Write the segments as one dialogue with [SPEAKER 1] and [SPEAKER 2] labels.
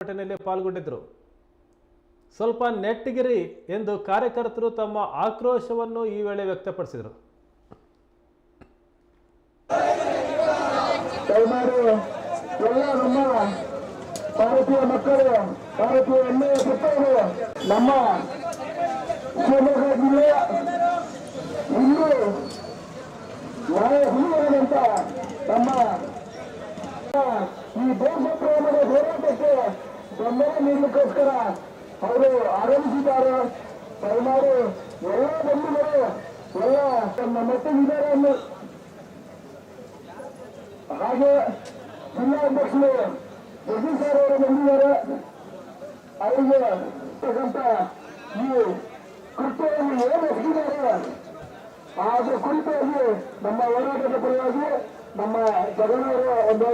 [SPEAKER 1] ಪ್ರತಿಭಟನೆಯಲ್ಲಿ ಪಾಲ್ಗೊಂಡಿದ್ದರು. ಸ್ವಲ್ಪ ನೆಟ್ಟಿಗಿರಿ ಎಂದು ಕಾರ್ಯಕರ್ತರು ತಮ್ಮ ಆಕ್ರೋಶವನ್ನು ಈ ವೇಳೆ ವ್ಯಕ್ತಪಡಿಸಿದರು.
[SPEAKER 2] ಎಲ್ಲ ನಮ್ಮ ಭಾರತೀಯ ಮಕ್ಕಳು, ಭಾರತೀಯ ಹೆಮ್ಮೆಯ ಪುತ್ರರು ನಮ್ಮ ಶಿವಮೊಗ್ಗ ಜಿಲ್ಲೆಯ ಇಂದು ನಾಳೆ ಹಿಂದುಳಿದಂತ ನಮ್ಮ ಈ ದೇಶ ಪ್ರೇಮದ ಹೋರಾಟಕ್ಕೆ ಬೆಂಬಲ ನೀಡಲಿಕ್ಕೋಸ್ಕರ ಅವರು ಆರಂಭಿಸಿದ್ದಾರೆ. ದಯಮಾಡಿ ಎಲ್ಲ ಬಂಧುಗಳು, ಎಲ್ಲ ತಮ್ಮ ಮಟ್ಟಿಗಿದ್ದಾರೆ ಅನ್ನೋ ಹಾಗೆ ಜಿಲ್ಲಾಧ್ಯಕ್ಷರು ಜಗದೀಶ್ ಸರ್ ಅವರು ಬಂದಿದ್ದಾರೆ. ಅವರಿಗೆ ಇರ್ತಕ್ಕಂಥ ಈ ಕೃತ್ಯವನ್ನು ಏನು ಅದರ ಕುರಿತಾಗಿ ನಮ್ಮ ಹೋರಾಟದ ಪರವಾಗಿ ನಮ್ಮ ಜಗನವರ ಒಂದು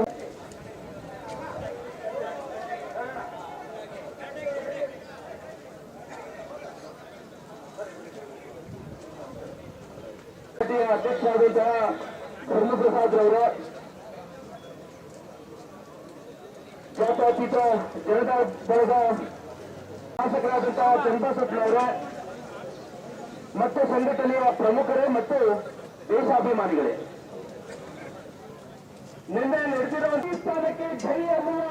[SPEAKER 2] ಅಧ್ಯಕ್ಷರಾದಂತಹ ಧರ್ಮಪ್ರಸಾದ್ ರವರು. ಜಾತ್ಯತೀತ ಜನತಾ ದಳದ ಶಾಸಕರಾದಂತಹ ಚಂದ್ರಶೆಟ್ಟರವರೇ ಮತ್ತು ಸಂಘಟನೆಯ ಪ್ರಮುಖರೇ ಮತ್ತು ದೇಶಾಭಿಮಾನಿಗಳೇ. ನಿನ್ನೆ ನಡೆದಿರುವ ಈ ಸ್ಥಾನಕ್ಕೆ ಜೈ ಅನ್ನುವ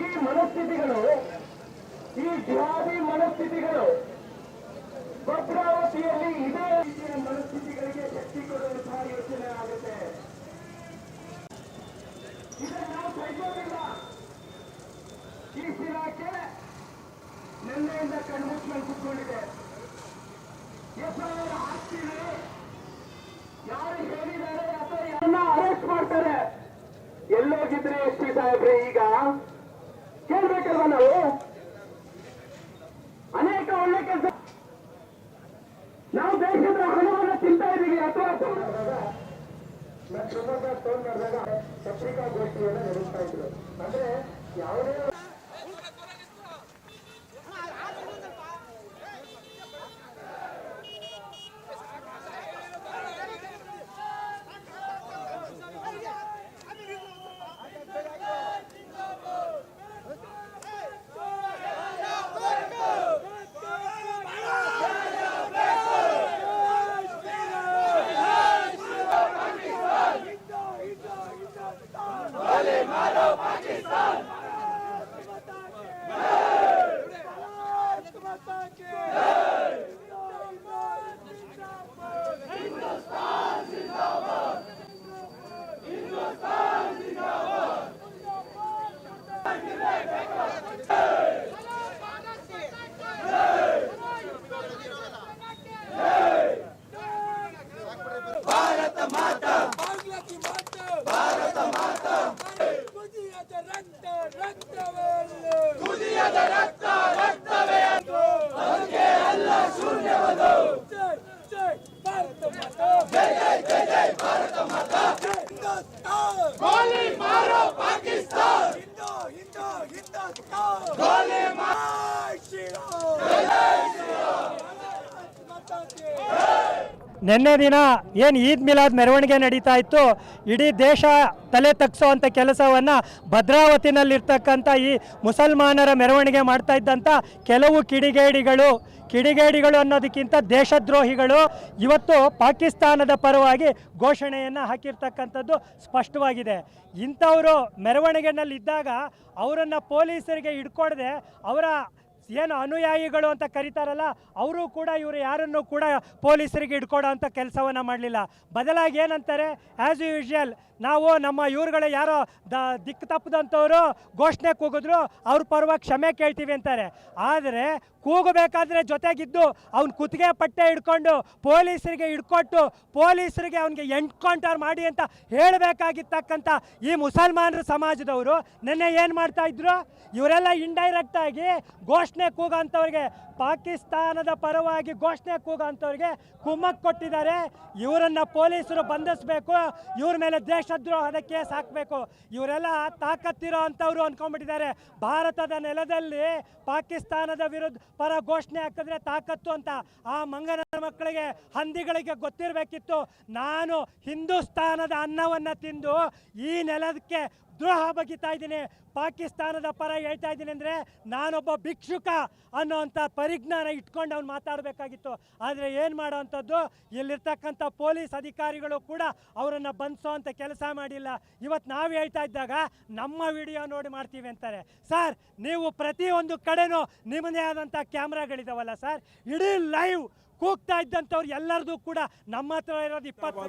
[SPEAKER 2] ಈ ಮನಸ್ಥಿತಿಗಳು, ಈ ಜಿಹಾದಿ ಮನಸ್ಥಿತಿಗಳು ಭದ್ರಾವತಿಯಲ್ಲಿ ಇದೇ ರೀತಿಯ ಮನಸ್ಥಿತಿಗಳಿಗೆ ಶಕ್ತಿ ಕೊಡುವಂತಹ ಯೋಚನೆ ಆಗುತ್ತೆ. ಇದನ್ನು ನಾವು ಸಹಿಸೋದಿಲ್ಲ. ಈ ಇಲಾಖೆ ನಿನ್ನೆಯಿಂದ ಕಣ್ಮುಚ್ಕೊಂಡು ಕೂತ್ಕೊಂಡಿದೆ. ಎಫ್ಐಆರ್ ಹಾಕ್ತೀವಿ ಯಾರು ಹೇಳಿದ್ದಾರೆ ಅಥವಾ ಅರೆಸ್ಟ್ ಮಾಡ್ತಾರೆ? ಎಲ್ಲೋಗಿದ್ರೆ ಎಸ್ ಪಿ ಸಾಹೇಬ್ರೆ ಈಗ ಕೇಳ್ಬೇಕಲ್ವಾ ನಾವು? ಶಿವಮೊಗ್ಗ ಫೋನ್ ಮಾಡಿದಾಗ ಪತ್ರಿಕಾಗೋಷ್ಠಿಯನ್ನು ನಡೆಸ್ತಾ ಇದ್ರು. ಅಂದ್ರೆ ಯಾವುದೇ
[SPEAKER 3] पाकिस्तान
[SPEAKER 4] ನಿನ್ನೆ ದಿನ ಏನು ಈದ್ ಮಿಲಾದ್ ಮೆರವಣಿಗೆ ನಡೀತಾ ಇತ್ತು, ಇಡೀ ದೇಶ ತಲೆ ತಗ್ಸೋವಂಥ ಕೆಲಸವನ್ನು ಭದ್ರಾವತಿನಲ್ಲಿರ್ತಕ್ಕಂಥ ಈ ಮುಸಲ್ಮಾನರ ಮೆರವಣಿಗೆ ಮಾಡ್ತಾ ಇದ್ದಂಥ ಕೆಲವು ಕಿಡಿಗೇಡಿಗಳು ಕಿಡಿಗೇಡಿಗಳು ಅನ್ನೋದಕ್ಕಿಂತ ದೇಶದ್ರೋಹಿಗಳು ಇವತ್ತು ಪಾಕಿಸ್ತಾನದ ಪರವಾಗಿ ಘೋಷಣೆಯನ್ನು ಹಾಕಿರ್ತಕ್ಕಂಥದ್ದು ಸ್ಪಷ್ಟವಾಗಿದೆ. ಇಂಥವರು ಮೆರವಣಿಗೆನಲ್ಲಿದ್ದಾಗ ಅವರನ್ನು ಪೊಲೀಸರಿಗೆ ಹಿಡ್ಕೊಡದೆ ಅವರ ಏನು ಅನುಯಾಯಿಗಳು ಅಂತ ಕರೀತಾರಲ್ಲ, ಅವರು ಕೂಡ ಇವರು ಯಾರನ್ನು ಕೂಡ ಪೊಲೀಸರಿಗೆ ಇಟ್ಕೊಡೋ ಅಂಥ ಕೆಲಸವನ್ನು ಮಾಡಲಿಲ್ಲ. ಬದಲಾಗಿ ಏನಂತಾರೆ ಆ್ಯಸ್ ಯೂಶುವಲ್ ನಾವು ನಮ್ಮ ಇವ್ರುಗಳ ಯಾರೋ ದ ದಿಕ್ಕು ತಪ್ಪದಂಥವ್ರು ಘೋಷಣೆ ಕೂಗಿದ್ರು ಅವ್ರ ಪರವಾಗಿ ಕ್ಷಮೆ ಕೇಳ್ತೀವಿ ಅಂತಾರೆ. ಆದರೆ ಕೂಗಬೇಕಾದ್ರೆ ಜೊತೆಗಿದ್ದು ಅವ್ನು ಕುತ್ತಿಗೆ ಪಟ್ಟೆ ಹಿಡ್ಕೊಂಡು ಪೊಲೀಸರಿಗೆ ಹಿಡ್ಕೊಟ್ಟು ಪೊಲೀಸರಿಗೆ ಅವನಿಗೆ ಎನ್ಕೌಂಟರ್ ಮಾಡಿ ಅಂತ ಹೇಳಬೇಕಾಗಿರ್ತಕ್ಕಂಥ ಈ ಮುಸಲ್ಮಾನರ ಸಮಾಜದವರು ನಿನ್ನೆ ಏನು ಮಾಡ್ತಾ ಇದ್ರು? ಇವರೆಲ್ಲ ಇಂಡೈರೆಕ್ಟಾಗಿ ಘೋಷಣೆ ಕೂಗೋಂಥವ್ರಿಗೆ ಪಾಕಿಸ್ತಾನದ ಪರವಾಗಿ ಘೋಷಣೆ ಕೂಗೋಂಥವ್ರಿಗೆ ಕುಮ್ಮಕ್ ಕೊಟ್ಟಿದ್ದಾರೆ. ಇವರನ್ನು ಪೊಲೀಸರು ಬಂಧಿಸಬೇಕು, ಇವ್ರ ಮೇಲೆ ದೇಶದ್ರೋಹದ ಕೇಸ್ ಹಾಕಬೇಕು. ಇವರೆಲ್ಲ ತಾಕತ್ತಿರೋ ಅಂಥವ್ರು ಅಂದ್ಕೊಂಡ್ಬಿಟ್ಟಿದ್ದಾರೆ ಭಾರತದ ನೆಲದಲ್ಲಿ ಪಾಕಿಸ್ತಾನದ ವಿರುದ್ಧ ಪರ ಘೋಷಣೆ ಹಾಕಿದ್ರೆ ತಾಕತ್ತು ಅಂತ ಆ ಮಂಗನ ಮಕ್ಕಳಿಗೆ ಹಂದಿಗಳಿಗೆ ಗೊತ್ತಿರಬೇಕಿತ್ತು. ನಾನು ಹಿಂದೂಸ್ತಾನದ ಅನ್ನವನ್ನು ತಿಂದು ಈ ನೆಲದಕ್ಕೆ ದ್ರೋಹ ಬಗಿತಾ ಇದ್ದೀನಿ ಪಾಕಿಸ್ತಾನದ ಪರ ಹೇಳ್ತಾ ಇದ್ದೀನಿ ಅಂದರೆ ನಾನೊಬ್ಬ ಭಿಕ್ಷುಕ ಅನ್ನೋವಂಥ ಪರಿಜ್ಞಾನ ಇಟ್ಕೊಂಡು ಅವ್ನು ಮಾತಾಡಬೇಕಾಗಿತ್ತು. ಆದರೆ ಏನು ಮಾಡೋವಂಥದ್ದು ಇಲ್ಲಿರ್ತಕ್ಕಂಥ ಪೊಲೀಸ್ ಅಧಿಕಾರಿಗಳು ಕೂಡ ಅವರನ್ನು ಬಂಧಿಸೋ ಅಂತ ಕೆಲಸ ಮಾಡಿಲ್ಲ. ಇವತ್ತು ನಾವು ಹೇಳ್ತಾ ಇದ್ದಾಗ ನಮ್ಮ ವಿಡಿಯೋ ನೋಡಿ ಮಾಡ್ತೀವಿ ಅಂತಾರೆ. ಸರ್, ನೀವು ಪ್ರತಿಯೊಂದು ಕಡೆನೂ ನಿಮ್ಮದೇ ಆದಂಥ ಕ್ಯಾಮ್ರಾಗಳಿದಾವಲ್ಲ ಸರ್? ಇಡೀ ಲೈವ್ ಕೂಗ್ತಾ ಇದ್ದಂಥವ್ರು ಎಲ್ಲರದು ಕೂಡ ನಮ್ಮ ಹತ್ರ ಇರೋದು ಇಪ್ಪತ್ತು